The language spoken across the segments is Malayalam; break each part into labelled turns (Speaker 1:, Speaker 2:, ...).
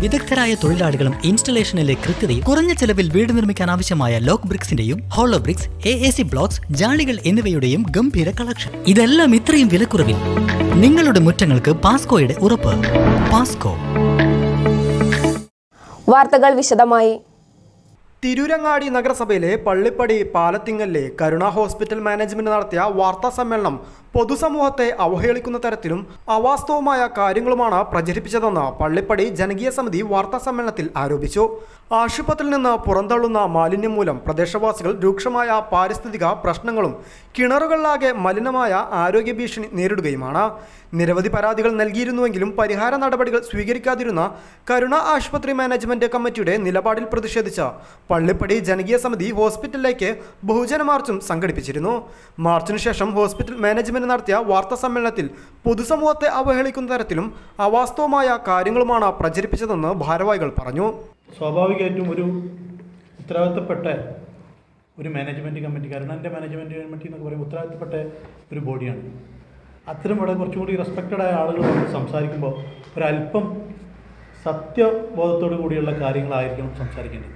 Speaker 1: വിദഗ്ധരായ തൊഴിലാളികളും ഇൻസ്റ്റലേഷനിലെ കൃത്യതയും കുറഞ്ഞ ചെലവിൽ വീട് നിർമ്മിക്കാൻ ആവശ്യമായ lock ബ്രിക്സിന്റെയും hollow bricks A A C blocks ജാളികൾ എന്നിവയുടെയും ഗംഭീര കളക്ഷൻ ഇതെല്ലാം ഇത്രയും വിലക്കുറവിൽ നിങ്ങളുടെ മുറ്റങ്ങൾക്ക് പാസ്കോയുടെ ഉറപ്പ്. പാസ്കോ
Speaker 2: വാർത്തകൾ വിശദമായി.
Speaker 3: തിരൂരങ്ങാടി നഗരസഭയിലെ പള്ളിപ്പടി പാലത്തിങ്ങലിലെ കരുണ ഹോസ്പിറ്റൽ മാനേജ്മെന്റ് നടത്തിയ വാർത്താ സമ്മേളനം പൊതുസമൂഹത്തെ അവഹേളിക്കുന്ന തരത്തിലും അവാസ്തവമായ കാര്യങ്ങളുമാണ് പ്രചരിപ്പിച്ചതെന്ന് പള്ളിപ്പടി ജനകീയ സമിതി വാർത്താ സമ്മേളനത്തിൽ ആരോപിച്ചു. ആശുപത്രിയിൽ നിന്ന് പുറന്തള്ളുന്ന മാലിന്യം മൂലം പ്രദേശവാസികൾ രൂക്ഷമായ പാരിസ്ഥിതിക പ്രശ്നങ്ങളും കിണറുകളിലാകെ മലിനമായ ആരോഗ്യ ഭീഷണി നേരിടുകയുമാണ്. നിരവധി പരാതികൾ നൽകിയിരുന്നുവെങ്കിലും പരിഹാര നടപടികൾ സ്വീകരിക്കാതിരുന്ന കരുണ ആശുപത്രി മാനേജ്മെന്റ് കമ്മിറ്റിയുടെ നിലപാടിൽ പ്രതിഷേധിച്ച പള്ളിപ്പടി ജനകീയ സമിതി ഹോസ്പിറ്റലിലേക്ക് ബഹുജന മാർച്ചും സംഘടിപ്പിച്ചിരുന്നു. മാർച്ചിനു ശേഷം ഹോസ്പിറ്റൽ മാനേജ്മെന്റ് നടത്തിയ വാർത്താ സമ്മേളനത്തിൽ പൊതുസമൂഹത്തെ അവഹേളിക്കുന്ന തരത്തിലും അവാസ്തവമായ കാര്യങ്ങളുമാണ് പ്രചരിപ്പിച്ചതെന്ന് ഭാരവാഹികൾ പറഞ്ഞു.
Speaker 4: സ്വാഭാവികമായിട്ടും ഒരു ഉത്തരവാദിത്തപ്പെട്ട ഒരു മാനേജ്മെന്റ് കമ്മിറ്റി കരുണന്റെ മാനേജ്മെന്റ് കമ്മിറ്റി എന്നൊക്കെ പറയുമ്പോൾ ഉത്തരവാദിത്തപ്പെട്ട ഒരു ബോഡിയാണ് അത്തരം ഇവിടെ കുറച്ചും കൂടി റെസ്പെക്റ്റഡ് ആയ ആളുകൾ സംസാരിക്കുമ്പോൾ ഒരല്പം സത്യബോധത്തോടു കൂടിയുള്ള കാര്യങ്ങളായിരിക്കണം സംസാരിക്കേണ്ടത്.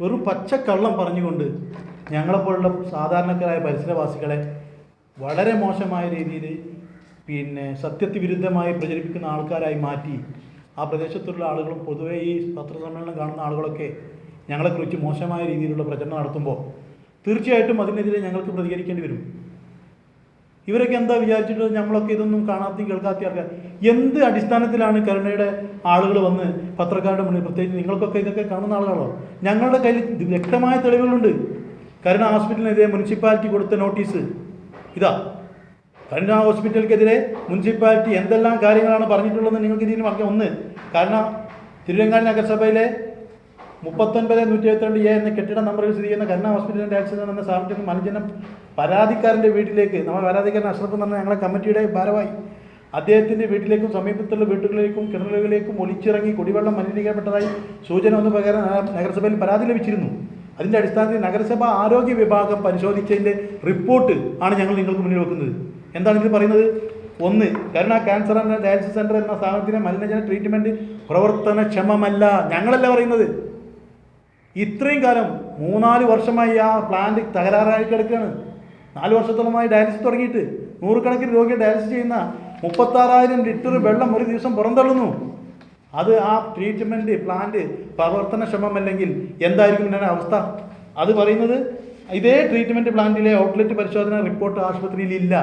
Speaker 4: വെറും പച്ചക്കള്ളം പറഞ്ഞുകൊണ്ട് ഞങ്ങളെപ്പോലുള്ള സാധാരണക്കാരായ പരിസരവാസികളെ വളരെ മോശമായ രീതിയിൽ പിന്നെ സത്യത്തി വിരുദ്ധമായി പ്രചരിപ്പിക്കുന്ന ആൾക്കാരായി മാറ്റി ആ പ്രദേശത്തുള്ള ആളുകളും പൊതുവേ ഈ പത്രസമ്മേളനം കാണുന്ന ആളുകളൊക്കെ ഞങ്ങളെക്കുറിച്ച് മോശമായ രീതിയിലുള്ള പ്രചരണം നടത്തുമ്പോൾ തീർച്ചയായിട്ടും അതിനെതിരെ ഞങ്ങൾക്ക് പ്രതികരിക്കേണ്ടി വരും. ഇവരൊക്കെ എന്താ വിചാരിച്ചിട്ട് നമ്മളൊക്കെ ഇതൊന്നും കാണാത്ത കേൾക്കാത്ത ആൾക്കാർ എന്ത് അടിസ്ഥാനത്തിലാണ് കരുണയുടെ ആളുകൾ വന്ന് പത്രക്കാരുടെ മുന്നിൽ പ്രത്യേകിച്ച് നിങ്ങൾക്കൊക്കെ ഇതൊക്കെ കാണുന്ന ആളുകളോ? ഞങ്ങളുടെ കയ്യിൽ വ്യക്തമായ തെളിവുകളുണ്ട്. കരുണ ഹോസ്പിറ്റലിനെതിരെ മുനിസിപ്പാലിറ്റി കൊടുത്ത നോട്ടീസ് ഇതാ. കരുണ ഹോസ്പിറ്റലിക്കെതിരെ മുനിസിപ്പാലിറ്റി എന്തെല്ലാം കാര്യങ്ങളാണ് പറഞ്ഞിട്ടുള്ളതെന്ന് നിങ്ങൾക്ക് ഇതിന് പറയാം ഒന്ന്. കാരണം തിരുവങ്ങാടി നഗരസഭയിലെ മുപ്പത്തൊൻപത് നൂറ്റി എഴുപത്തിരണ്ട് എ എന്ന കെട്ടിട നമ്പറിൽ സ്ഥിതി ചെയ്യുന്ന കരുണ ഹോസ്പിറ്റലിന്റെ ആക്സിഡന്റ് എന്ന സ്ഥാപനത്തിൽ മനുജനം പരാതിക്കാരന്റെ വീട്ടിലേക്ക് നമ്മൾ പരാതിക്കാരൻ അഷ്റഫ് എന്ന് പറഞ്ഞ ഞങ്ങളെ കമ്മിറ്റിയുടെ ഭാരവായി അദ്ദേഹത്തിന്റെ വീട്ടിലേക്കും സമീപത്തുള്ള വീട്ടുകളിലേക്കും കിണറുകളിലേക്കും ഒലിച്ചിറങ്ങി കുടിവെള്ളം മലിനീകരണപ്പെട്ടതായി സൂചന ഒന്ന് പകരം നഗരസഭയിൽ പരാതി ലഭിച്ചിരുന്നു. അതിന്റെ അടിസ്ഥാനത്തിൽ നഗരസഭ ആരോഗ്യ വിഭാഗം പരിശോധിച്ചതിന്റെ റിപ്പോർട്ട് ആണ് ഞങ്ങൾ നിങ്ങൾക്ക് മുന്നിൽ വെക്കുന്നത്. എന്താണ് ഇതിൽ പറയുന്നത്? ഒന്ന് Karuna cancer and dialysis centre എന്ന സ്ഥാപനത്തിലെ മലിനജന ട്രീറ്റ്മെന്റ് പ്രവർത്തനക്ഷമമല്ല. ഞങ്ങളല്ല പറയുന്നത്. ഇത്രയും കാലം മൂന്നാൽ വർഷമായി ആ പ്ലാന്റ് തകരാറായി കിടക്കുകയാണ്. നാല് വർഷത്തോളമായി ഡയാലിസിസ് തുടങ്ങിയിട്ട് നൂറുകണക്കിന് രോഗിയെ ഡയാലിസിസ് ചെയ്യുന്ന മുപ്പത്താറായിരം ലിറ്റർ വെള്ളം ഒരു ദിവസം പുറന്തള്ളുന്നു. അത് ആ ട്രീറ്റ്മെന്റ് പ്ലാന്റ് പ്രവർത്തനക്ഷമമല്ലെങ്കിൽ എന്തായിരിക്കും എന്റെ അവസ്ഥ? അത് പറയുന്നത് ഇതേ ട്രീറ്റ്മെന്റ് പ്ലാന്റിലെ ഔട്ട്ലെറ്റ് പരിശോധന റിപ്പോർട്ട് ആശുപത്രിയിൽ ഇല്ല.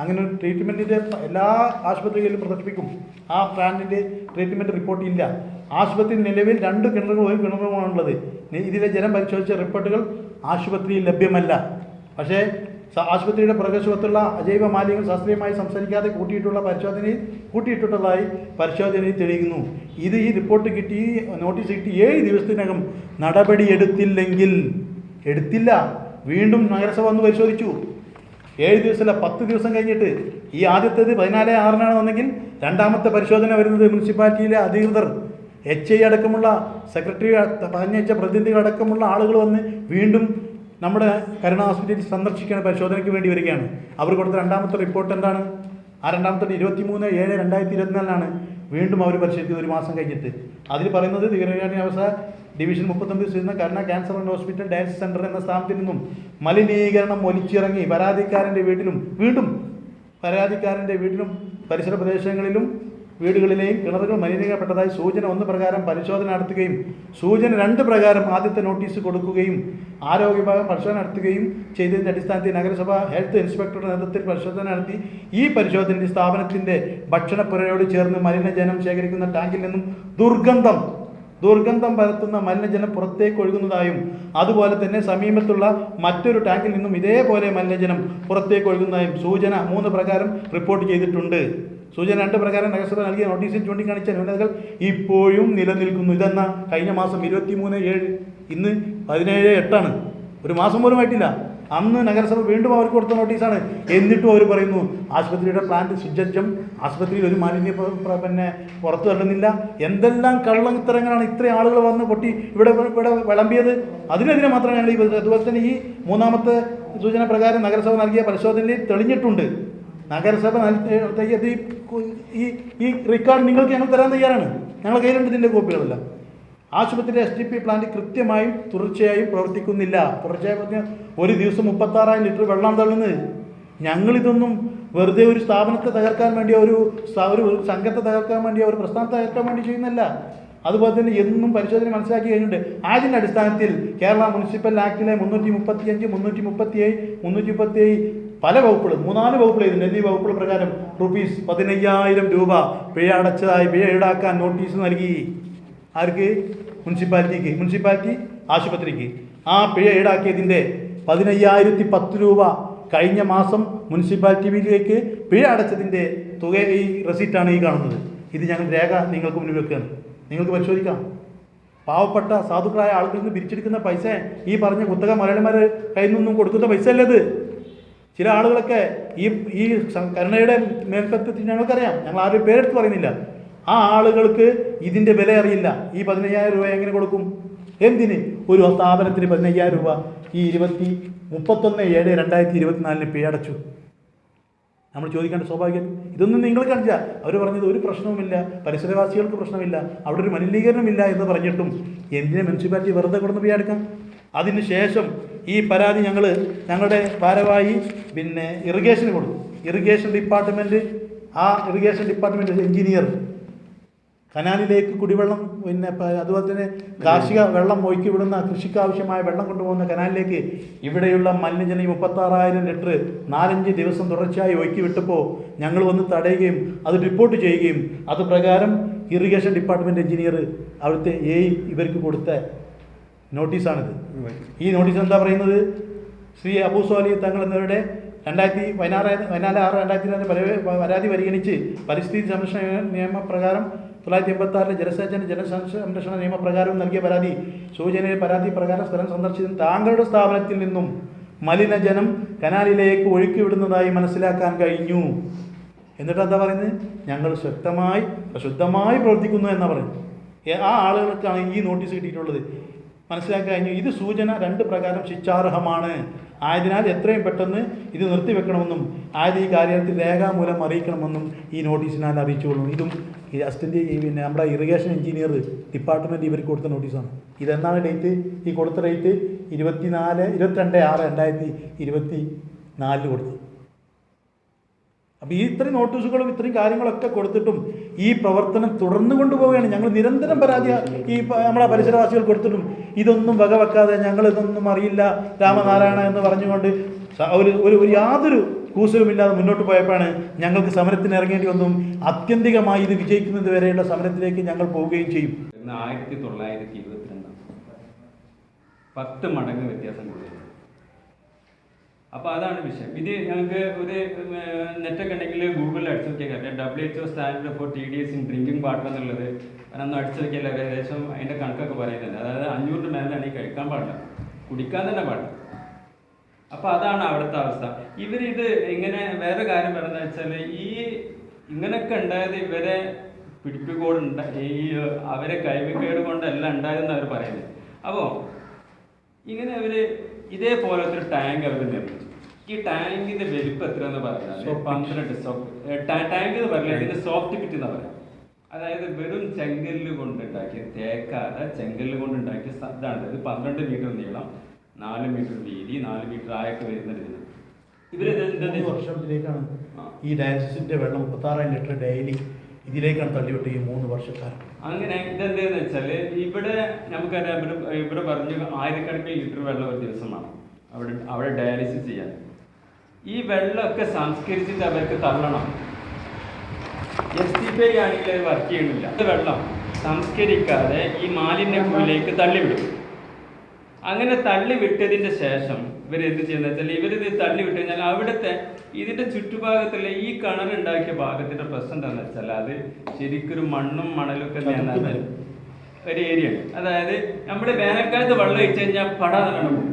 Speaker 4: അങ്ങനെ ഒരു ട്രീറ്റ്മെന്റിന്റെ എല്ലാ ആശുപത്രികളിലും പ്രദർശിപ്പിക്കും. ആ പ്ലാന്റിന്റെ ട്രീറ്റ്മെന്റ് റിപ്പോർട്ട് ഇല്ല. ആശുപത്രി നിലവിൽ രണ്ട് കിണറുകളും ഒരു കിണറുമാണുള്ളത്. ഇതിലെ ജലം പരിശോധിച്ച റിപ്പോർട്ടുകൾ ആശുപത്രിയിൽ ലഭ്യമല്ല. പക്ഷേ ആശുപത്രിയുടെ പ്രദേശത്തുള്ള അജൈവ മാലിന്യങ്ങൾ ശാസ്ത്രീയമായി സംസാരിക്കാതെ കൂട്ടിയിട്ടുള്ള പരിശോധനയിൽ കൂട്ടിയിട്ടുള്ളതായി പരിശോധനയിൽ തെളിയിക്കുന്നു ഇത് ഈ റിപ്പോർട്ട് കിട്ടി നോട്ടീസ് കിട്ടി ഏഴ് ദിവസത്തിനകം. നടപടി എടുത്തില്ലെങ്കിൽ എടുത്തില്ല. വീണ്ടും നഗരസഭ വന്ന് പരിശോധിച്ചു. ഏഴ് ദിവസമല്ല പത്ത് ദിവസം കഴിഞ്ഞിട്ട്. ഈ ആദ്യത്തേത് പതിനാല് ആറിനാണ് വന്നെങ്കിൽ രണ്ടാമത്തെ പരിശോധന വരുന്നത് മുനിസിപ്പാലിറ്റിയിലെ അധികൃതർ. എച്ച് ഐ അടക്കമുള്ള സെക്രട്ടറി പറഞ്ഞയച്ച പ്രതിനിധികളടക്കമുള്ള ആളുകൾ വന്ന് വീണ്ടും നമ്മുടെ കരുണ ഹോസ്പിറ്റലിൽ സന്ദർശിക്കാൻ പരിശോധനയ്ക്ക് വേണ്ടി വരികയാണ്. അവർ കൊടുത്ത രണ്ടാമത്തെ റിപ്പോർട്ട് എന്താണ്? ആ രണ്ടാമത്തെ ഇരുപത്തി മൂന്ന് ഏഴ് രണ്ടായിരത്തി ഇരുപത്തിനാലിനാണ് വീണ്ടും അവർ പരിശോധിച്ചത് ഒരു മാസം കഴിഞ്ഞിട്ട്. അതിൽ പറയുന്നത് തീരകാണി അവസ്ഥ ഡിവിഷൻ മുപ്പത്തൊമ്പത് ചെയ്യുന്ന Karuna cancer and hospital dialysis centre എന്ന സ്ഥാപനത്തിൽ നിന്നും മലിനീകരണം ഒലിച്ചിറങ്ങി പരാതിക്കാരന്റെ വീട്ടിലും വീണ്ടും പരാതിക്കാരന്റെ വീട്ടിലും പരിസര പ്രദേശങ്ങളിലും വീടുകളിലെയും കിണറുകൾ മലിനീകരണപ്പെട്ടതായി സൂചന ഒന്ന് പ്രകാരം പരിശോധന നടത്തുകയും സൂചന രണ്ട് പ്രകാരം ആദ്യത്തെ നോട്ടീസ് കൊടുക്കുകയും ആരോഗ്യ വിഭാഗം പരിശോധന നടത്തുകയും ചെയ്തതിന്റെ അടിസ്ഥാനത്തിൽ നഗരസഭ ഹെൽത്ത് ഇൻസ്പെക്ടറുടെ നേതൃത്വത്തിൽ പരിശോധന നടത്തി. ഈ പരിശോധനയിൽ സ്ഥാപനത്തിന്റെ ഭക്ഷണപ്പുരയോട് ചേർന്ന് മലിനജനം ശേഖരിക്കുന്ന ടാങ്കിൽ നിന്നും ദുർഗന്ധം ദുർഗന്ധം പരത്തുന്ന മലിനജലം പുറത്തേക്ക് ഒഴുകുന്നതായും അതുപോലെ തന്നെ സമീപത്തുള്ള മറ്റൊരു ടാങ്കിൽ നിന്നും ഇതേപോലെ മലിനജലം പുറത്തേക്ക് ഒഴുകുന്നതായും സൂചന മൂന്ന് പ്രകാരം റിപ്പോർട്ട് ചെയ്തിട്ടുണ്ട്. സൂചന രണ്ട് പ്രകാരം നഗരസഭ നൽകിയ നോട്ടീസിൽ ചൂണ്ടിക്കാണിച്ച ന്യൂനതകൾ ഇപ്പോഴും നിലനിൽക്കുന്നു. ഇതെന്ന? കഴിഞ്ഞ മാസം ഇരുപത്തി മൂന്ന് ഏഴ് ഇന്ന് പതിനേഴ് എട്ടാണ്. ഒരു മാസം പോലും ആയിട്ടില്ല. അന്ന് നഗരസഭ വീണ്ടും അവർക്ക് കൊടുത്ത നോട്ടീസാണ്. എന്നിട്ടും അവർ പറയുന്നു ആശുപത്രിയുടെ പ്ലാന്റ് സുജജ്ജം ആശുപത്രിയിൽ ഒരു മാലിന്യ പിന്നെ പുറത്തു തള്ളുന്നില്ല എന്തെല്ലാം കള്ളത്തരങ്ങളാണ് ഇത്രയും ആളുകൾ വന്ന് പൊട്ടി ഇവിടെ ഇവിടെ വിളമ്പിയത്? അതിനെതിരെ മാത്രമാണ് ഞങ്ങൾ ഈ അതുപോലെ തന്നെ ഈ മൂന്നാമത്തെ സൂചന പ്രകാരം നഗരസഭ നൽകിയ പരിശോധനയിൽ തെളിഞ്ഞിട്ടുണ്ട്. നഗരസഭ നൽകിയ ഈ ഈ റെക്കോർഡ് നിങ്ങൾക്ക് ഞങ്ങൾ തരാൻ തയ്യാറാണ്. ഞങ്ങൾ കയ്യിലുണ്ട് ഇതിന്റെ കോപ്പികളെല്ലാം. ആശുപത്രി എസ് ഡി പി പ്ലാന്റ് കൃത്യമായും തുടർച്ചയായും പ്രവർത്തിക്കുന്നില്ല. തുടർച്ചയായി പറഞ്ഞ ഒരു ദിവസം മുപ്പത്താറായിരം ലിറ്റർ വെള്ളം തള്ളുന്നത് ഞങ്ങളിതൊന്നും വെറുതെ ഒരു സ്ഥാപനത്തെ തകർക്കാൻ വേണ്ടിയോ ഒരു ഒരു സംഘത്തെ തകർക്കാൻ വേണ്ടിയോ ഒരു പ്രസ്ഥാനത്തെ തകർക്കാൻ വേണ്ടി ചെയ്യുന്നല്ല അതുപോലെ തന്നെ എന്നും പരിശോധന മനസ്സിലാക്കി കഴിഞ്ഞിട്ടുണ്ട്. അതിന്റെ അടിസ്ഥാനത്തിൽ കേരള മുനിസിപ്പൽ ആക്ടിലെ മുന്നൂറ്റി മുപ്പത്തി അഞ്ച് മുന്നൂറ്റി മുപ്പത്തി ഏഴ് മുന്നൂറ്റി മുപ്പത്തി ഏഴ് പല വകുപ്പുകൾ മൂന്നാൽ വകുപ്പുകൾ ഇതിന്റെ എന്നീ വകുപ്പുകൾ പ്രകാരം റുപ്പീസ് പതിനയ്യായിരം രൂപ പിഴ അടച്ചതായി പിഴ ഈടാക്കാൻ നോട്ടീസ് നൽകി. ആർക്ക്? മുനിസിപ്പാലിറ്റിക്ക്. മുനിസിപ്പാലിറ്റി ആശുപത്രിക്ക്. ആ പിഴ ഈടാക്കിയതിന്റെ പതിനയ്യായിരത്തി പത്ത് രൂപ കഴിഞ്ഞ മാസം മുനിസിപ്പാലിറ്റി ബില്ലിലേക്ക് പിഴ അടച്ചതിന്റെ തുക ഈ റെസീറ്റാണ് ഈ കാണുന്നത്. ഇത് ഞങ്ങൾ രേഖ നിങ്ങൾക്ക് മുന്നിൽ വെക്കുകയാണ്. നിങ്ങൾക്ക് പരിശോധിക്കാം. പാവപ്പെട്ട സാധുക്കളായ ആളുകളിൽ നിന്ന് പിരിച്ചെടുക്കുന്ന പൈസ ഈ പറഞ്ഞ കുത്തക മലയാളിമാർ കയ്യിൽ നിന്നും കൊടുക്കുന്ന പൈസ അല്ലേ ഇത്? ചില ആളുകളൊക്കെ ഈ ഈ കരുണയുടെ മേൽപ്പത്തിൽ ഞങ്ങൾക്കറിയാം ഞങ്ങൾ ആരും പേരെടുത്ത് പറയുന്നില്ല. ആ ആളുകൾക്ക് ഇതിന്റെ വില അറിയില്ല. ഈ പതിനയ്യായിരം രൂപ എങ്ങനെ കൊടുക്കും? എന്തിന്? ഒരു സ്ഥാപനത്തിന് പതിനയ്യായിരം രൂപ ഈ ഇരുപത്തി മുപ്പത്തൊന്ന് ഏഴ് രണ്ടായിരത്തി ഇരുപത്തിനാലിന് പേ അടച്ചു. നമ്മൾ ചോദിക്കേണ്ട സ്വാഭാവികം ഇതൊന്നും നിങ്ങൾ കണ്ടില്ല അവർ പറഞ്ഞത് ഒരു പ്രശ്നവുമില്ല. പരിസരവാസികൾക്ക് പ്രശ്നമില്ല. അവിടെ ഒരു മലിനീകരണമില്ല എന്ന് പറഞ്ഞിട്ടും എന്തിനെ മുനിസിപ്പാലിറ്റി വെറുതെ കൊടുന്ന് പേ എടുക്കാം അതിന് ശേഷം ഈ പരാതി ഞങ്ങൾ ഞങ്ങളുടെ ഭാരവാഹി പിന്നെ ഇറിഗേഷന് കൊടുത്തു ഇറിഗേഷൻ ഡിപ്പാർട്ട്മെന്റ് ആ ഇറിഗേഷൻ ഡിപ്പാർട്ട്മെന്റ് എഞ്ചിനീയർ കനാലിലേക്ക് കുടിവെള്ളം പിന്നെ അതുപോലെ തന്നെ കാർഷിക വെള്ളം ഒഴുക്കി വിടുന്ന കൃഷിക്ക് ആവശ്യമായ വെള്ളം കൊണ്ടുപോകുന്ന കനാലിലേക്ക് ഇവിടെയുള്ള മലിനജലം മുപ്പത്താറായിരം ലിറ്റർ നാലഞ്ച് ദിവസം തുടർച്ചയായി ഒഴുക്കി വിട്ടപ്പോൾ ഞങ്ങൾ വന്ന് തടയുകയും അത് റിപ്പോർട്ട് ചെയ്യുകയും അത് പ്രകാരം ഇറിഗേഷൻ ഡിപ്പാർട്ട്മെന്റ് എഞ്ചിനീയർ അവിടുത്തെ എ ഇവർക്ക് കൊടുത്ത നോട്ടീസാണിത്. ഈ നോട്ടീസ് എന്താ പറയുന്നത്? ശ്രീ അബൂ സ്വാലി തങ്ങൾ എന്നിവരുടെ രണ്ടായിരത്തി പതിനാറ് പതിനാല് ആറ് രണ്ടായിരത്തി രണ്ട് പര- പരാതി പരിഗണിച്ച് പരിസ്ഥിതി സംരക്ഷണ നിയമപ്രകാരം തൊള്ളായിരത്തി എൺപത്തി ആറിലെ ജലസേചന ജലസംരക്ഷണ നിയമപ്രകാരം നൽകിയ പരാതി സൂചനയിൽ പരാതി പ്രകാരം സ്ഥലം സന്ദർശിച്ച താങ്കളുടെ സ്ഥാപനത്തിൽ നിന്നും മലിനജനം കനാലിലേക്ക് ഒഴുക്കി വിടുന്നതായി മനസ്സിലാക്കാൻ കഴിഞ്ഞു. എന്നിട്ട് എന്താ പറയുന്നത്? ഞങ്ങൾ ശക്തമായി ശുദ്ധമായി പ്രവർത്തിക്കുന്നു എന്നാ പറയുന്നത്. ആ ആളുകൾക്കാണ് ഈ നോട്ടീസ് കിട്ടിയിട്ടുള്ളത്. മനസ്സിലാക്കി കഴിഞ്ഞു. ഇത് സൂചന രണ്ട് പ്രകാരം ശിക്ഷാർഹമാണ്. ആയതിനാൽ എത്രയും പെട്ടെന്ന് ഇത് നിർത്തിവെക്കണമെന്നും ആയത് ഈ കാര്യത്തിൽ രേഖാമൂലം അറിയിക്കണമെന്നും ഈ നോട്ടീസിനാൽ അറിയിച്ചുകൊള്ളും ഇതും ഈ അസിസ്റ്റന്റ് പിന്നെ നമ്മുടെ ഇറിഗേഷൻ എഞ്ചിനീയർ ഡിപ്പാർട്ട്മെന്റ് ഇവർക്ക് കൊടുത്ത നോട്ടീസാണ്. ഇതെന്നാണ് ഡേറ്റ്? ഈ കൊടുത്ത ഡേറ്റ് ഇരുപത്തിനാല് ഇരുപത്തിരണ്ട് ആറ് രണ്ടായിരത്തി ഇരുപത്തി നാലിൽ കൊടുത്തു അപ്പോൾ ഈ ഇത്രയും നോട്ടീസുകളും ഇത്രയും കാര്യങ്ങളൊക്കെ കൊടുത്തിട്ടും ഈ പ്രവർത്തനം തുടർന്നു കൊണ്ടുപോവുകയാണ്. ഞങ്ങൾ നിരന്തരം പരാതി ഈ നമ്മളെ പരിസരവാസികൾ കൊടുത്തിട്ടും ഇതൊന്നും വകവെക്കാതെ ഞങ്ങൾ ഇതൊന്നും അറിയില്ല. രാമനാരായണ എന്ന് പറഞ്ഞുകൊണ്ട് ഒരു ഒരു യാതൊരു കൂസലുമില്ലാതെ മുന്നോട്ട് പോയപ്പോഴാണ് ഞങ്ങൾക്ക് സമരത്തിന് ഇറങ്ങേണ്ടി വന്നും അത്യന്തികമായി ഇത് വിജയിക്കുന്നത് വരെയുള്ള സമരത്തിലേക്ക് ഞങ്ങൾ പോവുകയും ചെയ്യും.
Speaker 5: ആയിരത്തി തൊള്ളായിരത്തി ഇരുപത്തിരണ്ട് പത്ത് മടങ്ങ് വ്യത്യാസം കൂടുതൽ അപ്പോൾ അതാണ് വിഷയം. ഇത് ഞങ്ങൾക്ക് ഒരു നെറ്റൊക്കെ ഉണ്ടെങ്കിൽ ഗൂഗിളിൽ അടിച്ചു നോക്കിയാൽ അറിയാം W H O standard for T D S in drinking water എന്നുള്ളത്. അതൊന്നും അടിച്ചു നോക്കിയാൽ ഏകദേശം അതിന്റെ കണക്കൊക്കെ പറയുന്നുണ്ട്. അതായത് അഞ്ഞൂറിന് മേലാണ് ഈ കഴിക്കാൻ പാടില്ല. കുടിക്കാൻ തന്നെ പാടില്ല. അപ്പോൾ അതാണ് അവിടുത്തെ അവസ്ഥ. ഇവരിത് ഇങ്ങനെ വേറെ കാര്യം പറയുന്നത് വെച്ചാൽ ഈ ഇങ്ങനെയൊക്കെ ഉണ്ടായത് ഇവരെ പിടിപ്പുകോടുണ്ട ഈ അവരെ കൈവിക്കേട് കൊണ്ടല്ല ഉണ്ടായതെന്ന് അവർ പറയുന്നത്. അപ്പോൾ ഇങ്ങനെ അവർ ഇതേപോലത്തെ ഒരു ടാങ്ക് അവർ നിർമ്മിച്ചു ഈ ടാങ്കിന്റെ വലിപ്പം എത്ര എന്ന് പറഞ്ഞാൽ ടാങ്ക് എന്ന് പറഞ്ഞാൽ ഇതിന്റെ സോഫ്റ്റ് കിറ്റ് എന്ന് പറയാം. അതായത് വെറും ചെങ്കല്ല് കൊണ്ടുണ്ടാക്കിയ തേക്കാതെ ചെങ്കല്ല് കൊണ്ടുണ്ടാക്കിയ ഇതാണ്. ഇത് പന്ത്രണ്ട് മീറ്റർ നീളം നാല് മീറ്റർ വീതി നാല് മീറ്റർ ആയൊക്കെ വരുന്ന ഇതിന്
Speaker 4: ഇവർ വർഷത്തിലേക്കാണ് ഈ ഡാൻസിന്റെ വെള്ളം മുപ്പത്താറായിരം ലിറ്റർ ഡെയിലി ഇതിലേക്കാണ് തള്ളിവിട്ട് ഈ മൂന്ന് വർഷക്കാലം
Speaker 5: അങ്ങനെ ഇതെന്താന്ന് വെച്ചാൽ ഇവിടെ നമുക്കറിയാം ഇവിടെ ഇവിടെ പറഞ്ഞു ആയിരക്കണക്കിന് ലിറ്റർ വെള്ളം ഒരു ദിവസമാണ് അവിടെ അവിടെ ഡയാലിസിസ് ചെയ്യാൻ. ഈ വെള്ളമൊക്കെ സംസ്കരിച്ചിട്ട് അവർക്ക് തള്ളണം. എസ് ടി പി ആണെങ്കിൽ അത് വർക്ക് ചെയ്യണില്ല അത് വെള്ളം സംസ്കരിക്കാതെ ഈ മാലിന്യ കുഴിയിലേക്ക് തള്ളിവിടും. അങ്ങനെ തള്ളി വിട്ടതിന്റെ ശേഷം ഇവർ എന്ത് ചെയ്യുന്നത് വെച്ചാൽ ഇവരിത് തള്ളി വിട്ട് കഴിഞ്ഞാൽ അവിടുത്തെ ഇതിന്റെ ചുറ്റുഭാഗത്തുള്ള ഈ കിണറുണ്ടാക്കിയ ഭാഗത്തിന്റെ പ്രശ്നം എന്താണെന്ന് വെച്ചാൽ അത് ശരിക്കൊരു മണ്ണും മണലും ഒക്കെ നിറഞ്ഞ ഒരു ഏരിയ അതായത് നമ്മുടെ വേനൽക്കാലത്ത് വെള്ളം ഒഴിച്ചു കഴിഞ്ഞാൽ പോകും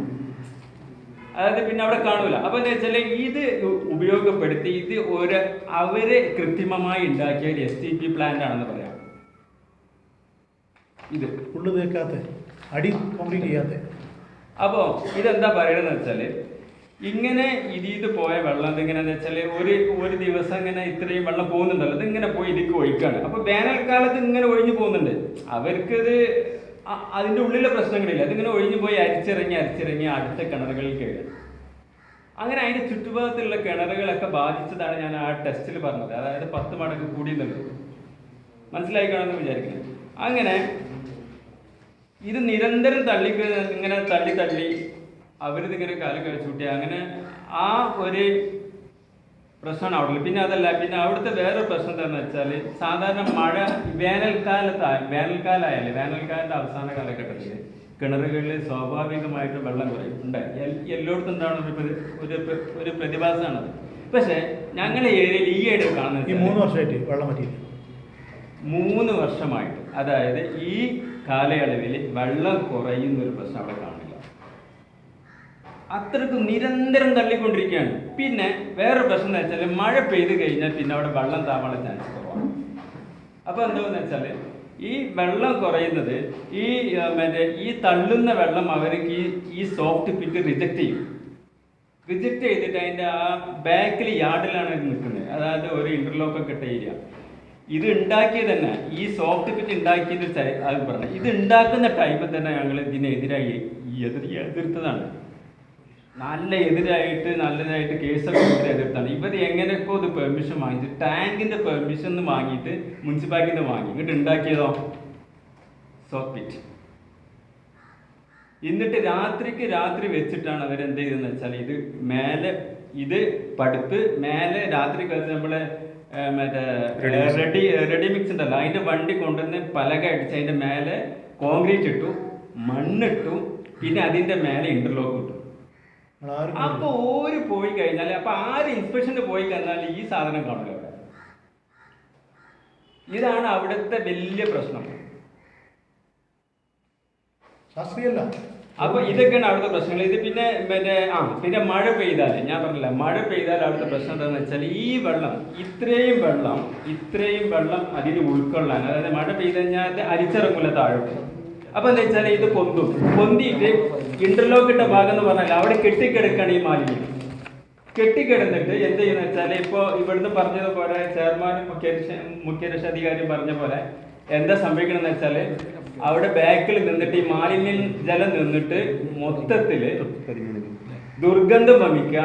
Speaker 5: അതായത് പിന്നെ അവിടെ കാണൂല. അപ്പൊ എന്താ വെച്ചാൽ ഇത് ഉപയോഗപ്പെടുത്തി ഇത് ഒരു അവർ കൃത്രിമമായി ഉണ്ടാക്കിയ ഒരു എസ് ടി പി പ്ലാന്റ് ആണെന്ന് പറയാം. ഇത്.
Speaker 4: ഉള്ളു തീർക്കാത്ത അടി കംപ്ലീറ്റ് ചെയ്യാത്ത.
Speaker 5: അപ്പോൾ ഇതെന്താ പറയണമെന്ന് വെച്ചാൽ ഇങ്ങനെ ഇതീത് പോയ വെള്ളം ഇതെങ്ങനെയാണെന്ന് വെച്ചാൽ ഒരു ഒരു ദിവസം ഇങ്ങനെ ഇത്രയും വെള്ളം പോകുന്നുണ്ടല്ലോ ഇതിങ്ങനെ പോയി ഇതിക്ക് ഒഴിക്കാണ്. അപ്പോൾ വേനൽക്കാലത്ത് ഇങ്ങനെ ഒഴിഞ്ഞു പോകുന്നുണ്ട്. അവർക്കിത് അതിന്റെ ഉള്ളിലെ പ്രശ്നങ്ങളില്ല. അതിങ്ങനെ ഒഴിഞ്ഞു പോയി അരിച്ചിറങ്ങി അരിച്ചിറങ്ങി അടുത്ത കിണറുകളിൽ കയറി അങ്ങനെ അതിന്റെ ചുറ്റുഭാഗത്തുള്ള കിണറുകളൊക്കെ ബാധിച്ചതാണ് ഞാൻ ആ ടെസ്റ്റിൽ പറഞ്ഞത്. അതായത് പത്ത് മടങ്ങ് കൂടിയെന്നുള്ളത് മനസ്സിലായിക്കാണെന്ന് വിചാരിക്കുന്നു. അങ്ങനെ ഇത് നിരന്തരം തള്ളി ഇങ്ങനെ തള്ളി തള്ളി. അവരിതിങ്ങനെ കാലം കഴിച്ചുകൂട്ടി അങ്ങനെ ആ ഒരു പ്രശ്നമാണ് അവിടെ. പിന്നെ അതല്ല പിന്നെ അവിടുത്തെ വേറൊരു പ്രശ്നം എന്താണെന്ന് വെച്ചാൽ സാധാരണ മഴ വേനൽക്കാലത്ത് വേനൽക്കാലമായാലും വേനൽക്കാലത്തെ അവസാന കാലഘട്ടത്തിൽ കിണറുകളിൽ സ്വാഭാവികമായിട്ട് വെള്ളം കുറയും ഉണ്ട് എല്ലായിടത്തും ഉണ്ടാവുന്ന ഒരു ഒരു പ്ര- പ്രതിഭാസമാണത്. പക്ഷേ ഞങ്ങളുടെ ഏരിയയിൽ ഈ ഏരിയ കാണുന്നത്
Speaker 4: ഈ മൂന്ന് വർഷമായിട്ട് വെള്ളം പറ്റിയില്ല.
Speaker 5: മൂന്ന് വർഷമായിട്ട്. അതായത് ഈ കാലയളവിൽ വെള്ളം കുറയുന്ന ഒരു പ്രശ്നം അവിടെ കാണില്ല. അത്രയ്ക്ക് നിരന്തരം തള്ളിക്കൊണ്ടിരിക്കുകയാണ്. പിന്നെ വേറൊരു പ്രശ്നം എന്ന് വെച്ചാൽ മഴ പെയ്ത് കഴിഞ്ഞാൽ പിന്നെ അവിടെ വെള്ളം താവാനുള്ള ചാൻസ് കുറവാണ്. അപ്പോൾ എന്താണെന്ന് വെച്ചാൽ ഈ വെള്ളം കുറയുന്നത് ഈ മറ്റേ ഈ തള്ളുന്ന വെള്ളം അവർക്ക് ഈ ഈ സോഫ്റ്റ് പിറ്റ് റിജക്റ്റ് ചെയ്യും. റിജക്റ്റ് ചെയ്തിട്ട് അതിന്റെ ആ ബാക്കിൽ യാർഡിലാണ് നിൽക്കുന്നത്. അതായത് ഒരു ഇന്റർലോക്കൊക്കെ ഇട്ട ഏരിയ ഇത് ഉണ്ടാക്കിയത് തന്നെ. ഈ സോഫ്റ്റ് പിറ്റ് ഉണ്ടാക്കിയത് അത് പറഞ്ഞു ഇത് ഉണ്ടാക്കുന്ന ടൈമിൽ തന്നെ ഞങ്ങൾ ഇതിനെതിരായി എതിർ എതിർത്തതാണ്. നല്ല എതിരായിട്ട് നല്ലതായിട്ട് കേസൊക്കെ എതിർത്താണ് ഇവർ എങ്ങനെയൊക്കെ ഇത് പെർമിഷൻ വാങ്ങിച്ച് ടാങ്കിന്റെ പെർമിഷൻ വാങ്ങിയിട്ട് മുനിസിപ്പാലിറ്റിന്ന് വാങ്ങി. ഇങ്ങോട്ട് ഉണ്ടാക്കിയതോ? സോഫ്റ്റ് എന്നിട്ട് രാത്രിക്ക് രാത്രി വെച്ചിട്ടാണ് അവരെന്ത് ചെയ്തതെന്ന് വെച്ചാൽ ഇത് മേലെ ഇത് പടുത്ത് മേലെ രാത്രി കാലത്ത് നമ്മളെ മറ്റേ റെഡി റെഡി മിക്സ് ഉണ്ടല്ലോ. അതിന്റെ വണ്ടി കൊണ്ടുവന്ന് പലക അടിച്ച് അതിന്റെ മേലെ കോൺക്രീറ്റ് ഇട്ടു മണ്ണിട്ടു പിന്നെ അതിന്റെ മേലെ ഇന്റർലോക്ക് ഇട്ടു. അപ്പൊ ഓര് പോയി കഴിഞ്ഞാൽ അപ്പൊ ആര് ഇൻസ്പെക്ഷന് പോയി കഴിഞ്ഞാൽ ഈ സാധനം കാണില്ല അവിടെ. ഇതാണ് അവിടുത്തെ വലിയ പ്രശ്നം.
Speaker 4: ശാസ്ത്രീയല്ല.
Speaker 5: അപ്പൊ ഇതൊക്കെയാണ് അവിടുത്തെ പ്രശ്നങ്ങൾ. ഇത് പിന്നെ പിന്നെ ആ പിന്നെ മഴ പെയ്താൽ ഞാൻ പറഞ്ഞില്ല മഴ പെയ്താൽ അവിടുത്തെ പ്രശ്നം എന്താണെന്ന് വെച്ചാൽ ഈ വെള്ളം ഇത്രയും വെള്ളം ഇത്രയും വെള്ളം അതിന് ഉൾക്കൊള്ളാൻ അതായത് മഴ പെയ്ത് കഴിഞ്ഞാൽ അത് അരിച്ചിറങ്ങൂല താഴോട്ട്. അപ്പൊ എന്താ വെച്ചാൽ ഇത് പൊന്തും. പൊന്തിയിട്ട് ഇന്റർലോക്ക് ഇട്ട ഭാഗം എന്ന് പറഞ്ഞാൽ അവിടെ കെട്ടിക്കിടക്കാണ് ഈ മാലിന്യം. കെട്ടിക്കിടന്നിട്ട് എന്ത് ചെയ്യുന്ന വെച്ചാൽ ഇപ്പോൾ ഇവിടുന്ന് പറഞ്ഞതുപോലെ ചെയർമാനും മുഖ്യ മുഖ്യരക്ഷാധികാരിയും പറഞ്ഞ പോലെ എന്താ സംഭവിക്കണമെന്ന് വെച്ചാൽ അവിടെ ബാക്കിൽ നിന്നിട്ട് ഈ മാലിന്യ ജലം നിന്നിട്ട് മൊത്തത്തിൽ ദുർഗന്ധം വമിക്കുക.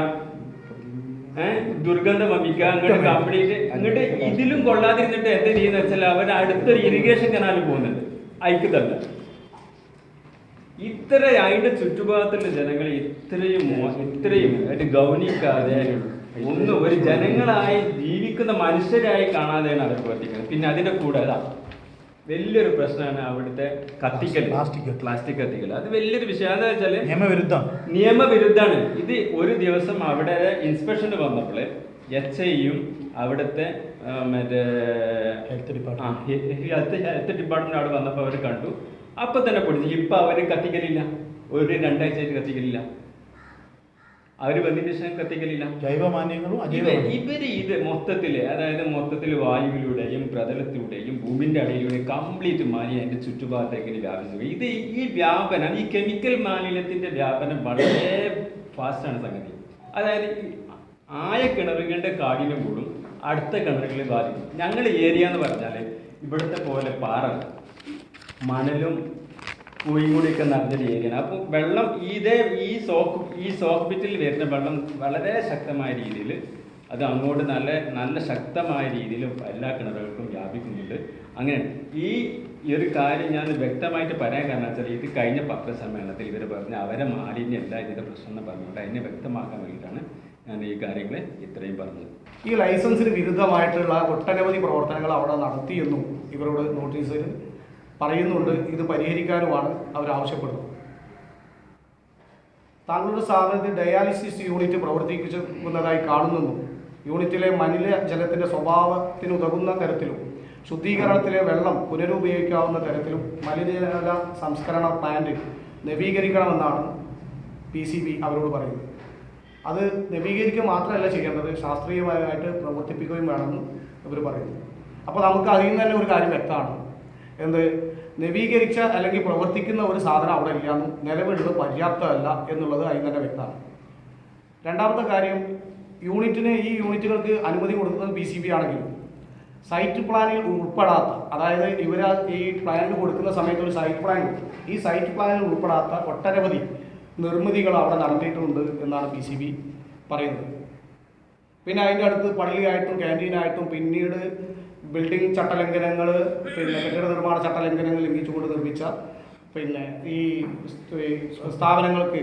Speaker 5: ദുർഗന്ധം വമിക്കുക. അങ്ങോട്ട് കംപ്ലീറ്റ് അങ്ങോട്ട് ഇതിലും കൊള്ളാതിരുന്നിട്ട് എന്താ ചെയ്യുന്ന വെച്ചാൽ അവർ അടുത്തൊരു ഇറിഗേഷൻ കനാൽ പോകുന്നുണ്ട്. തന്നെ. ഇത്ര അതിന്റെ ചുറ്റുഭാഗത്തുള്ള ജനങ്ങൾ ഇത്രയും ഇത്രയും ആയിട്ട് ഗൗനിക്കാതെ ഒന്നും ഒരു ജനങ്ങളായി ജീവിക്കുന്ന മനുഷ്യരായി കാണാതെയാണ് അവർ പ്രവർത്തിക്കുന്നത്. പിന്നെ അതിന്റെ കൂടെ അതാ വലിയൊരു പ്രശ്നമാണ് അവിടുത്തെ കത്തിക്കൽ
Speaker 4: പ്ലാസ്റ്റിക്.
Speaker 5: പ്ലാസ്റ്റിക് കത്തിക്കൽ അത് വലിയൊരു വിഷയം. എന്താ വെച്ചാൽ
Speaker 4: നിയമവിരുദ്ധം
Speaker 5: നിയമവിരുദ്ധമാണ്. ഇത് ഒരു ദിവസം അവിടെ ഇൻസ്പെക്ഷന് വന്നപ്പോൾ എച്ച് ഐയും അവിടുത്തെ മറ്റേ health department. Health health department അവിടെ വന്നപ്പോൾ അവർ കണ്ടു. അപ്പൊ തന്നെ പൊടിച്ചു ഇപ്പൊ അവർ കത്തിക്കലില്ല. ഒരു രണ്ടാഴ്ചയായിട്ട് കത്തിക്കലില്ല. അവർ വന്നിട്ട് കത്തിക്കലില്ല.
Speaker 4: ജൈവ മാലിന്യങ്ങളും അജൈവ
Speaker 5: ഇവ- ഇവർ ഇത് മൊത്തത്തിൽ അതായത് മൊത്തത്തിൽ വായുവിലൂടെയും പ്രതലത്തിലൂടെയും ഭൂമിന്റെ അടിയിലൂടെയും കംപ്ലീറ്റ് മാലിന്യം അതിന്റെ ചുറ്റുപാടത്തേക്ക് വ്യാപിച്ചു. ഇത് ഈ വ്യാപനം ഈ കെമിക്കൽ മാലിന്യത്തിന്റെ വ്യാപനം വളരെ ഫാസ്റ്റാണ് സംഗതി. അതായത് ആയ കിണറുകളുടെ കാഠിന്യം കൂടും അടുത്ത കിണറുകളെ ബാധിക്കും. ഞങ്ങൾ ഏരിയ എന്ന് പറഞ്ഞാൽ ഇവിടുത്തെ പോലെ പാറ മണലും പൂയും കൂടിയൊക്കെ നിറഞ്ഞൊരു ഏരിയയാണ് അപ്പോൾ വെള്ളം ഇതേ ഈ സോക്ക് ഈ സോക്ക് വരുന്ന വെള്ളം വളരെ ശക്തമായ രീതിയിൽ അത് അങ്ങോട്ട് നല്ല നല്ല ശക്തമായ രീതിയിൽ എല്ലാ കിണറുകൾക്കും വ്യാപിക്കുന്നുണ്ട്. അങ്ങനെ ഈ ഈ ഒരു കാര്യം ഞാൻ വ്യക്തമായിട്ട് പറയാൻ കാരണം വെച്ചാൽ ഇത് കഴിഞ്ഞ പത്രസമ്മേളനത്തിൽ ഇവർ പറഞ്ഞ അവരെ മാലിന്യമല്ല ഇതിന്റെ പ്രശ്നം എന്ന് പറഞ്ഞുകൊണ്ട് അതിനെ വ്യക്തമാക്കാൻ വേണ്ടിയിട്ടാണ് ഞാൻ ഈ കാര്യങ്ങൾ ഇത്രയും പറഞ്ഞത്.
Speaker 6: ഈ ലൈസൻസിന് വിരുദ്ധമായിട്ടുള്ള ഒട്ടനവധി പ്രവർത്തനങ്ങൾ അവിടെ നടത്തിയെന്നും ഇവരോട് നോട്ടീസിൽ പറയുന്നുണ്ട് ഇത് പരിഹരിക്കാനുമാണ് അവർ ആവശ്യപ്പെടുന്നത്. താങ്കളുടെ സ്ഥാപനത്തിൽ ഡയാലിസിസ് യൂണിറ്റ് പ്രവർത്തിക്കുന്നതായി കാണുന്നെന്നും യൂണിറ്റിലെ മലിന ജലത്തിന്റെ സ്വഭാവത്തിന് ഉതകുന്ന തരത്തിലും ശുദ്ധീകരണത്തിലെ വെള്ളം പുനരുപയോഗിക്കാവുന്ന തരത്തിലും മലിനജല സംസ്കരണ പ്ലാന്റ് നവീകരിക്കണമെന്നാണ് പി സി ബി അവരോട് പറയുന്നത്. അത് നവീകരിക്കുക മാത്രമല്ല ചെയ്യേണ്ടത് ശാസ്ത്രീയമായിട്ട് പ്രവർത്തിപ്പിക്കുകയും വേണമെന്ന് ഇവർ പറയുന്നു. അപ്പോൾ നമുക്ക് അതിൽ നിന്ന് തന്നെ ഒരു കാര്യം വ്യക്തമാണ്. എന്ത്? നവീകരിച്ച അല്ലെങ്കിൽ പ്രവർത്തിക്കുന്ന ഒരു സാധനം അവിടെ ഇല്ലാന്നും നിലവിലുള്ളത് പര്യാപ്തമല്ല എന്നുള്ളത് അതിൽ തന്നെ വ്യക്തമാണ്. രണ്ടാമത്തെ കാര്യം യൂണിറ്റിന് ഈ യൂണിറ്റുകൾക്ക് അനുമതി കൊടുക്കുന്നത് ബി സി ബി ആണെങ്കിലും. സൈറ്റ് പ്ലാനിൽ ഉൾപ്പെടാത്ത അതായത് ഇവർ ഈ പ്ലാനിൽ കൊടുക്കുന്ന സമയത്ത് ഒരു സൈറ്റ് പ്ലാൻ ഈ സൈറ്റ് പ്ലാനിൽ ഉൾപ്പെടാത്ത ഒട്ടനവധി നിർമ്മിതികൾ അവിടെ നടത്തിയിട്ടുണ്ട് എന്നാണ് ബി സി ബി പറയുന്നത്. പിന്നെ അതിന്റെ അടുത്ത് പള്ളിയായിട്ടും ക്യാന്റീനായിട്ടും പിന്നീട് ബിൽഡിംഗ് ചട്ടലംഘനങ്ങൾ പിന്നെ കെട്ടിട നിർമ്മാണ ചട്ടലംഘനങ്ങൾ ലംഘിച്ചുകൊണ്ട് നിർമ്മിച്ച പിന്നെ ഈ സ്ഥാപനങ്ങൾക്ക്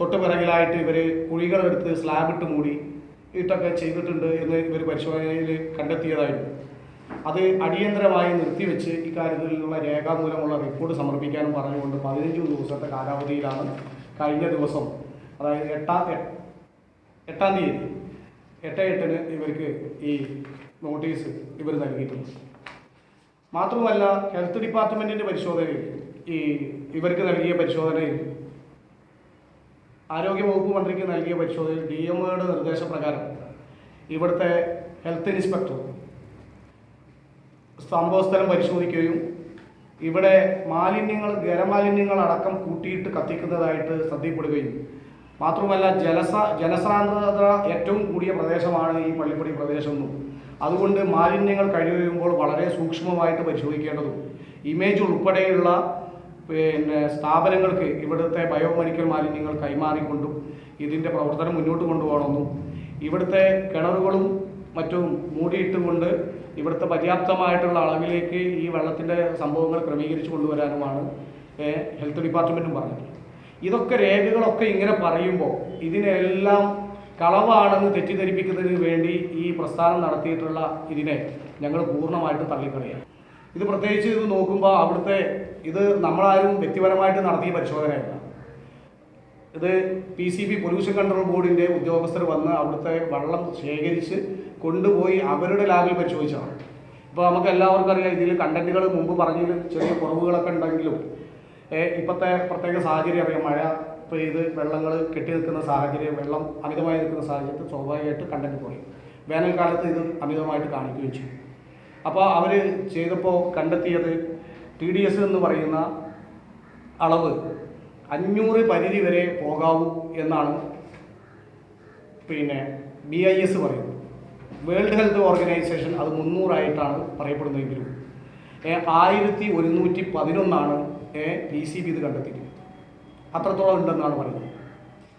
Speaker 6: തൊട്ട് പിറകിലായിട്ട് ഇവർ കുഴികളെടുത്ത് സ്ലാബിട്ട് മൂടി ഇട്ടൊക്കെ ചെയ്തിട്ടുണ്ട് എന്ന് ഇവർ പരിശോധനയിൽ കണ്ടെത്തിയതായിരുന്നു അത് അടിയന്തരമായി നിർത്തിവെച്ച് ഇക്കാര്യത്തിലുള്ള രേഖാമൂലമുള്ള റിപ്പോർട്ട് സമർപ്പിക്കാനും പറഞ്ഞുകൊണ്ട് പതിനഞ്ച് ദിവസത്തെ കാലാവധിയിലാണ് കഴിഞ്ഞ ദിവസം. അതായത് എട്ടാം എട്ടാം തീയതി എട്ട് എട്ടിന് ഇവർക്ക് ഈ നോട്ടീസ് ഇവർ നൽകിയിട്ടുണ്ട്. മാത്രമല്ല ഹെൽത്ത് ഡിപ്പാർട്ട്മെന്റിന്റെ പരിശോധനയിൽ ഈ ഇവർക്ക് നൽകിയ പരിശോധനയിൽ ആരോഗ്യവകുപ്പ് മന്ത്രിക്ക് നൽകിയ പരിശോധനയിൽ ഡി എം ഒയുടെ നിർദ്ദേശപ്രകാരം ഇവിടുത്തെ ഹെൽത്ത് ഇൻസ്പെക്ടർ സംഭവസ്ഥലം പരിശോധിക്കുകയും ഇവിടെ മാലിന്യങ്ങൾ ഖരമാലിന്യങ്ങൾ അടക്കം കൂട്ടിയിട്ട് കത്തിക്കുന്നതായിട്ട് ശ്രദ്ധയിൽപ്പെടുകയും മാത്രമല്ല ജലസ ജനസാന്ദ്രത ഏറ്റവും കൂടിയ പ്രദേശമാണ് ഈ പള്ളിപ്പടി പ്രദേശമെന്നും അതുകൊണ്ട് മാലിന്യങ്ങൾ കഴിയുമ്പോൾ വളരെ സൂക്ഷ്മമായിട്ട് പരിശോധിക്കേണ്ടതും. ഇമേജ് ഉൾപ്പെടെയുള്ള പിന്നെ സ്ഥാപനങ്ങൾക്ക് ഇവിടുത്തെ ബയോമെഡിക്കൽ മാലിന്യങ്ങൾ കൈമാറിക്കൊണ്ടും ഇതിന്റെ പ്രവർത്തനം മുന്നോട്ട് കൊണ്ടുപോകണമെന്നും ഇവിടുത്തെ കിണറുകളും മറ്റും മൂടിയിട്ടുകൊണ്ട് ഇവിടുത്തെ പര്യാപ്തമായിട്ടുള്ള അളവിലേക്ക് ഈ വെള്ളത്തിന്റെ സംഭവങ്ങൾ ക്രമീകരിച്ചു കൊണ്ടുവരാനുമാണ് ഹെൽത്ത് ഡിപ്പാർട്ട്മെന്റും പറഞ്ഞത് ഇതൊക്കെ രേഖകളൊക്കെ ഇങ്ങനെ പറയുമ്പോൾ ഇതിനെല്ലാം കളവാണെന്ന് തെറ്റിദ്ധരിപ്പിക്കുന്നതിന് വേണ്ടി ഈ പ്രസ്ഥാനം നടത്തിയിട്ടുള്ള ഇതിനെ ഞങ്ങൾ പൂർണമായിട്ട് തള്ളിക്കളയാണ് ഇത് പ്രത്യേകിച്ച് ഇത് നോക്കുമ്പോൾ അവിടുത്തെ ഇത് നമ്മളാരും വ്യക്തിപരമായിട്ട് നടത്തിയ പരിശോധനയല്ല ഇത് P C B pollution control ബോർഡിന്റെ ഉദ്യോഗസ്ഥർ വന്ന് അവിടുത്തെ വെള്ളം ശേഖരിച്ച് കൊണ്ടുപോയി അവരുടെ ലാബിൽ പരിശോധിച്ചതാണ്. ഇപ്പോൾ നമുക്ക് എല്ലാവർക്കും അറിയാം ഇതിൽ കണ്ടന്റുകൾ മുമ്പ് പറഞ്ഞതിൽ ചെറിയ കുറവുകളൊക്കെ ഉണ്ടെങ്കിലും ഇപ്പോഴത്തെ പ്രത്യേക സാഹചര്യം അറിയാം മഴ പെയ്ത് വെള്ളങ്ങൾ കെട്ടി നിൽക്കുന്ന സാഹചര്യം വെള്ളം അമിതമായി നിൽക്കുന്ന സാഹചര്യത്തിൽ സ്വാഭാവികമായിട്ട് കണ്ടന്റ് കുറയും വേനൽക്കാലത്ത് ഇത് അമിതമായിട്ട് കാണിക്കുകയും ചെയ്യും അപ്പോൾ അവർ ചെയ്തപ്പോൾ കണ്ടെത്തിയത് ടി ഡി എസ് എന്ന് പറയുന്ന അളവ് അഞ്ഞൂറ് പരിധി വരെ പോകാവൂ എന്നാണ് പിന്നെ ബി ഐ എസ് പറയുന്നത്. വേൾഡ് ഹെൽത്ത് ഓർഗനൈസേഷൻ അത് മുന്നൂറായിട്ടാണ് പറയപ്പെടുന്നതെങ്കിലും ആയിരത്തി ഒരുന്നൂറ്റി പതിനൊന്നാണ് പി സി ബി ഇത് കണ്ടെത്തിയത് അത്രത്തോളം ഉണ്ടെന്നാണ് പറയുന്നത്.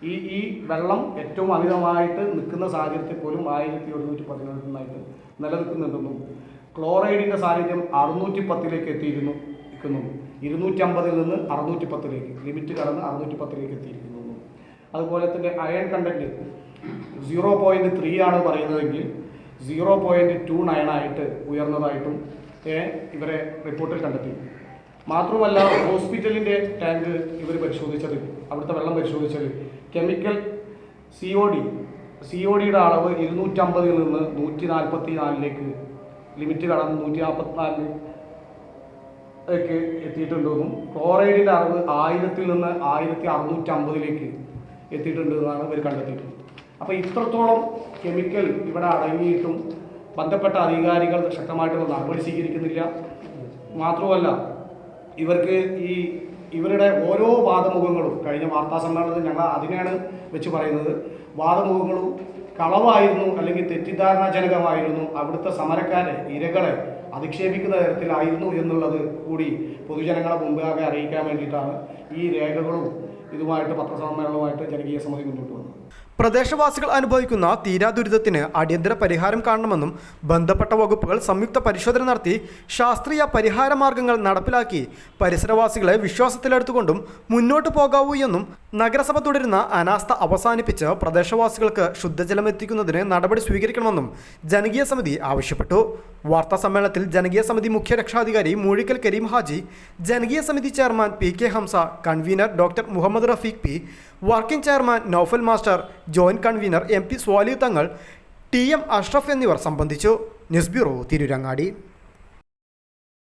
Speaker 6: ഈ ഈ വെള്ളം ഏറ്റവും അമിതമായിട്ട് നിൽക്കുന്ന സാഹചര്യത്തിൽ പോലും ആയിരത്തി ഒരുന്നൂറ്റി പതിനെട്ടിനായിട്ട് നിലനിൽക്കുന്നുണ്ടെന്നും ക്ലോറൈഡിന്റെ സാന്നിധ്യം അറുന്നൂറ്റി പത്തിലേക്ക് എത്തിയിരുന്നു നിൽക്കുന്നു. ഇരുന്നൂറ്റമ്പതിൽ നിന്ന് അറുന്നൂറ്റി പത്തിലേക്ക് ലിമിറ്റ് കടന്ന് അറുന്നൂറ്റി പത്തിലേക്ക് എത്തിയിരിക്കുന്നു അതുപോലെ തന്നെ iron content zero point three ആണ് പറയുന്നതെങ്കിൽ സീറോ പോയിന്റ് ടു നയൻ ആയിട്ട് ഉയർന്നതായിട്ടും ഇവരെ റിപ്പോർട്ടിൽ കണ്ടെത്തി. മാത്രമല്ല ഹോസ്പിറ്റലിന്റെ ടാങ്ക് ഇവർ പരിശോധിച്ചത് അവിടുത്തെ വെള്ളം പരിശോധിച്ചത്. Chemical C O D C O ഡിയുടെ അളവ് ഇരുന്നൂറ്റമ്പതിൽ നിന്ന് നൂറ്റി നാൽപ്പത്തി നാലിലേക്ക് ലിമിറ്റ് കടന്ന് നൂറ്റി നാൽപ്പത്തിനാലിലേക്ക് എത്തിയിട്ടുണ്ടെന്നും ക്ലോറൈഡിന്റെ അളവ് ആയിരത്തിൽ നിന്ന് ആയിരത്തി അറുന്നൂറ്റി അമ്പതിലേക്ക് എത്തിയിട്ടുണ്ട് എന്നാണ് ഇവർ കണ്ടെത്തിയിട്ടുള്ളത്. അപ്പോൾ ഇത്രത്തോളം കെമിക്കൽ ഇവിടെ അടങ്ങിയിട്ടും ബന്ധപ്പെട്ട അധികാരികൾ ശക്തമായിട്ടുള്ള നടപടി സ്വീകരിക്കുന്നില്ല. മാത്രമല്ല ഇവർക്ക് ഈ ഇവരുടെ ഓരോ വാദമുഖങ്ങളും കഴിഞ്ഞ വാർത്താ സമ്മേളനത്തിൽ ഞങ്ങൾ അതിനെയാണ് വെച്ച് പറയുന്നത്. വാദമുഖങ്ങളും കളവായിരുന്നു അല്ലെങ്കിൽ തെറ്റിദ്ധാരണാജനകമായിരുന്നു. അവിടുത്തെ സമരക്കാരെ ഇരകളെ അധിക്ഷേപിക്കുന്ന തരത്തിലായിരുന്നു എന്നുള്ളത് കൂടി പൊതുജനങ്ങളെ മുമ്പാകെ അറിയിക്കാൻ വേണ്ടിയിട്ടാണ് ഈ രേഖകളും ഇതുമായിട്ട് പത്രസമ്മേളനവുമായിട്ട് ജനകീയ സമിതി മുന്നോട്ട്
Speaker 3: പ്രദേശവാസികൾ അനുഭവിക്കുന്ന തീരാദുരിതത്തിന് അടിയന്തര പരിഹാരം കാണണമെന്നും ബന്ധപ്പെട്ട വകുപ്പുകൾ സംയുക്ത പരിശോധന നടത്തി ശാസ്ത്രീയ പരിഹാര മാർഗങ്ങൾ നടപ്പിലാക്കി പരിസരവാസികളെ വിശ്വാസത്തിലെടുത്തുകൊണ്ടും മുന്നോട്ട് പോകാവൂ എന്നും നഗരസഭ തുടരുന്ന അനാസ്ഥ അവസാനിപ്പിച്ച് പ്രദേശവാസികൾക്ക് ശുദ്ധജലം എത്തിക്കുന്നതിന് നടപടി സ്വീകരിക്കണമെന്നും ജനകീയ സമിതി ആവശ്യപ്പെട്ടു. വാർത്താ സമ്മേളനത്തിൽ ജനകീയ സമിതി മുഖ്യ രക്ഷാധികാരി മൂഴിക്കൽ കരീം ഹാജി ജനകീയ സമിതി chairman P K Hamsa convener doctor Muhammad Rafeeq P working chairman Noufal master joint convener M P Swali Thangal T M Ashraf എന്നിവർ സംബന്ധിച്ചു. News bureau Tirurangadi.